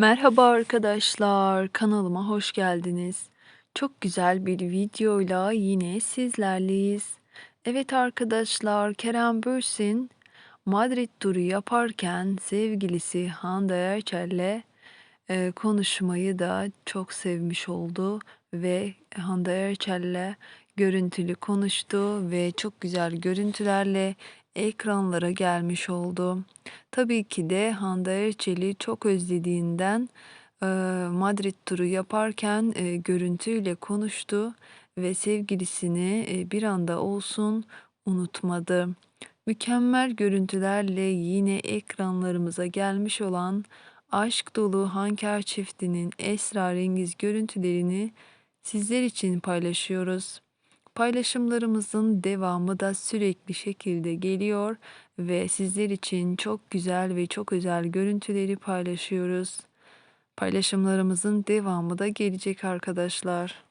Merhaba arkadaşlar, kanalıma hoş geldiniz. Çok güzel bir videoyla yine sizlerleyiz. Evet arkadaşlar, Kerem Bürsin Madrid turu yaparken sevgilisi Hande Erçel'le e, konuşmayı da çok sevmiş oldu ve Hande Erçel'le görüntülü konuştu ve çok güzel görüntülerle ekranlara gelmiş oldu. Tabii ki de Hande Erçel'i çok özlediğinden eee, Madrid turu yaparken eee, görüntüyle konuştu ve sevgilisini eee, bir anda olsun unutmadı. Mükemmel görüntülerle yine ekranlarımıza gelmiş olan aşk dolu Hanker çiftinin esrarengiz görüntülerini sizler için paylaşıyoruz. Paylaşımlarımızın devamı da sürekli şekilde geliyor ve sizler için çok güzel ve çok özel görüntüleri paylaşıyoruz. Paylaşımlarımızın devamı da gelecek arkadaşlar.